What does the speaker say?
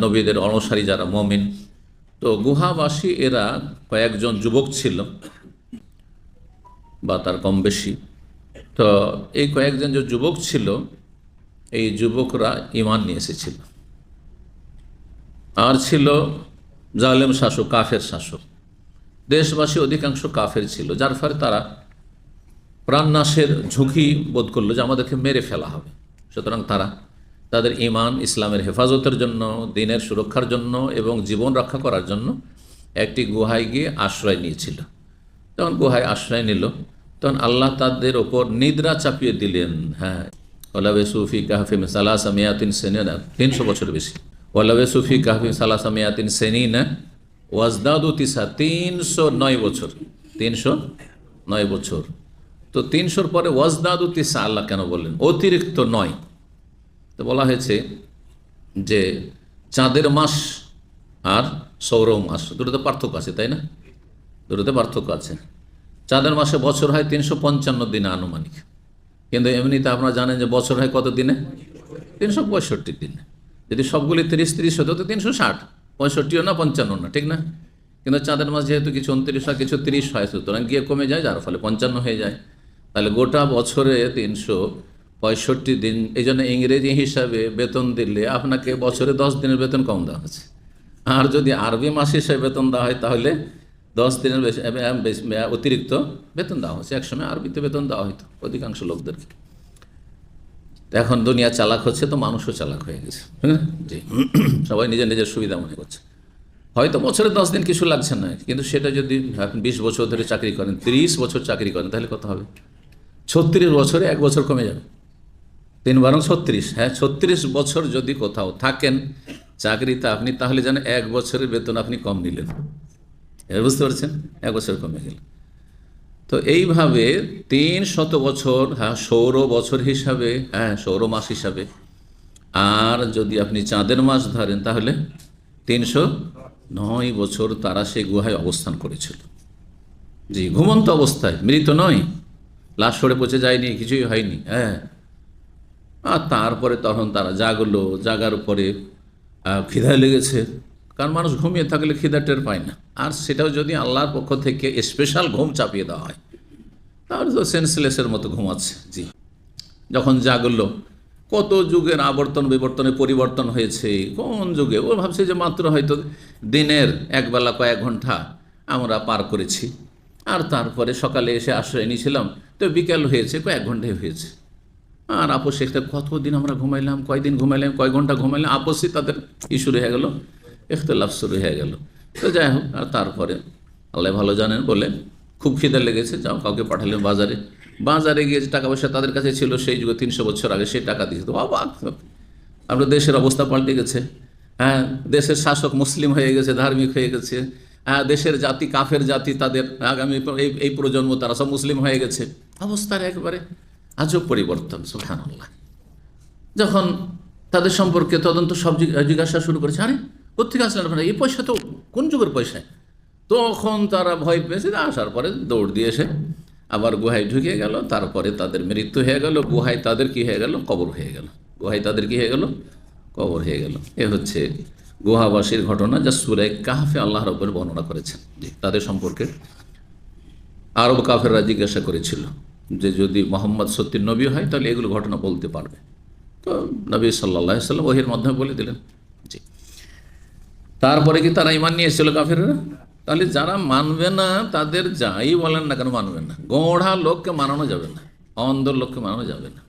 নবীদের অনুসারী যারা, মমিন। তো গুহাবাসী, এরা কয়েকজন যুবক ছিল বা তার কম বেশি। তো এই কয়েকজন যে যুবক ছিল, এই যুবকরা ইমান নিয়ে এসেছিল। আর ছিল জালেম শাসক, কাফের শাসক। দেশবাসী অধিকাংশ কাফের ছিল, যার ফলে তারা প্রাণনাশের ঝুঁকি বোধ করল যে আমাদেরকে মেরে ফেলা হবে। সুতরাং তারা তাদের ইমান, ইসলামের হেফাজতের জন্য, দিনের সুরক্ষার জন্য এবং জীবন রক্ষা করার জন্য একটি গুহায় গিয়ে আশ্রয় নিয়েছিল। তখন গুহায় আশ্রয় নিল। তখন আল্লাহ তাদের ওপর নিদ্রা চাপিয়ে দিলেন। হ্যাঁ ওলাবে সুফি কাহফিম সালাসা মিয়াতিন সেনিনা, তিনশো বছর বেশি। ওলাবে সুফি কাহফিম সালাসা মিয়াতিন সেনিনা, ওয়াজদাদু তিসা, তিনশো নয় বছর। তিনশো নয় বছর। তো তিনশোর পরে ওয়াজদাদু তিসা আল্লাহ কেন বললেন? অতিরিক্ত নয়। তো বলা হয়েছে যে চাঁদের মাস আর সৌর মাস, দুটোতে পার্থক্য আছে, তাই না? দুটোতে পার্থক্য আছে। চাঁদের মাসে বছর হয় তিনশো পঞ্চান্ন দিনে আনুমানিক। কিন্তু এমনিতে আপনারা জানেন যে বছর হয় কত দিনে? তিনশো পঁয়ষট্টি দিনে। যদি সবগুলি তিরিশ তিরিশ হতো, তো তিনশো ষাট। পঁয়ষট্টিও না, পঞ্চান্ন না, ঠিক না? কিন্তু চাঁদের মাস যেহেতু কিছু উনত্রিশ হয়, কিছু তিরিশ হয়, সুতরাং গিয়ে কমে যায়, যার ফলে পঞ্চান্ন হয়ে যায়। তাহলে গোটা বছরে তিনশো পঁয়ষট্টি দিন এই জন্য ইংরেজি হিসাবে বেতন দিলে আপনাকে বছরে দশ দিনের বেতন কম দেওয়া হচ্ছে। আর যদি আরবি মাস হিসাবে বেতন দেওয়া হয়, তাহলে দশ দিনের অতিরিক্ত বেতন দেওয়া হচ্ছে। একসময় আরবিতে বেতন দেওয়া হতো অধিকাংশ লোকদেরকে। এখন দুনিয়া চালাক হচ্ছে, তো মানুষও চালাক হয়ে গেছে। হ্যাঁ? জি। সবাই নিজের নিজের সুবিধা মনে করছে। হয়তো বছরে দশ দিন কিছু লাগছে না, কিন্তু সেটা যদি আপনি বিশ বছর ধরে চাকরি করেন, তিরিশ বছর চাকরি করেন, তাহলে কত হবে? ছত্রিশ বছরে এক বছর কমে যাবে। তিন বারং ছত্রিশ। হ্যাঁ ছত্রিশ বছর যদি কোথাও থাকেন চাকরিতে আপনি, তাহলে যেন এক বছরের বেতন আপনি কম নিলেন। বুঝতে পারছেন? এক বছর কমে গেল। তো এইভাবে তিন শত বছর হ্যাঁ সৌর বছর হিসাবে হ্যাঁ সৌর মাস হিসাবে, আর যদি আপনি চাঁদের মাস ধরেন, তাহলে তিনশো নয় বছর তারা সেই গুহায় অবস্থান করেছিল। জি, ঘুমন্ত অবস্থায়, মৃত নয়। লাশ সরে পচে যায়নি, কিছুই হয়নি হ্যাঁ। আর তারপরে তখন তারা জাগলো, জাগার পরে খিদায় লেগেছে। কারণ মানুষ ঘুমিয়ে থাকলে খিদা টের পায় না। আর সেটাও যদি আল্লাহর পক্ষ থেকে স্পেশাল ঘুম চাপিয়ে দেওয়া হয়, তাহলে তো সেন্সলেসের মতো ঘুমাচ্ছে। জি। যখন জাগলো, কত যুগের আবর্তন বিবর্তনে পরিবর্তন হয়েছে, কোন যুগে? ও ভাবছে যে মাত্র হয়তো দিনের একবেলা কয়েক ঘণ্টা আমরা পার করেছি। আর তারপরে সকালে এসে আশ্রয় নিয়েছিলাম, তো বিকেল হয়েছে, কয়েক ঘন্টায় হয়েছে। আর আপোষ একটা কতদিন আমরা ঘুমাইলাম, কয়দিন ঘুমাইলাম, কয় ঘণ্টা ঘুমাইলাম আপোষই তাদের ই শুরু হয়ে গেল, ইখতলাফ শুরু হয়ে গেল। তো যাই হোক, আর তারপরে আল্লাহ ভালো জানেন বলে খুব খিদে লেগেছে, যাও কাউকে পাঠালেন বাজারে। বাজারে গিয়ে টাকা পয়সা তাদের কাছে ছিল, সেই যুগে তিনশো বছর আগে সেই টাকা দিয়েছে। অবাক আমরা দেশের অবস্থা পাল্টে গেছে। হ্যাঁ দেশের শাসক মুসলিম হয়ে গেছে, ধার্মিক হয়ে গেছে। হ্যাঁ দেশের জাতি কাফের জাতি তাদের আগামী এই প্রজন্ম তারা সব মুসলিম হয়ে গেছে। অবস্থার একবারে আজব পরিবর্তন সুখান আল্লাহ যখন তাদের সম্পর্কে তদন্ত সব জিজ্ঞা- জিজ্ঞাসা শুরু করেছে, আরে কোথেকে আসলেন আপনারা? এই পয়সা তো কোন যুগের পয়সায় তখন তারা ভয় পেয়েছে আসার পরে দৌড় দিয়ে এসে আবার গুহায় ঢুকে গেল, তারপরে তাদের মৃত্যু হয়ে গেল, গুহায় তাদের কি হয়ে গেল? কবর হয়ে গেল। গুহায় তাদের কি হয়ে গেল? কবর হয়ে গেল। এ হচ্ছে গুহাবাসীর ঘটনা যা সুরে কাহাফে আল্লাহর ওপর বর্ণনা করেছেন তাদের সম্পর্কে আরব কাফেররা জিজ্ঞাসা করেছিল। যে যদি মোহাম্মদ সত্যি নবী হয়, তাহলে এগুলো ঘটনা বলতে পারবে। তো নবী সাল্লাহ সাল্লাম ওহির মাধ্যমে বলে দিলেন। জি। তারপরে কি তারা ইমান নিয়ে এসেছিল কাফেররা? তাহলে যারা মানবে না, তাদের যাই বলেন না কেন মানবে না। গোড়া লোককে মানানো যাবে না, অন্ধ লোককে মানানো যাবে না।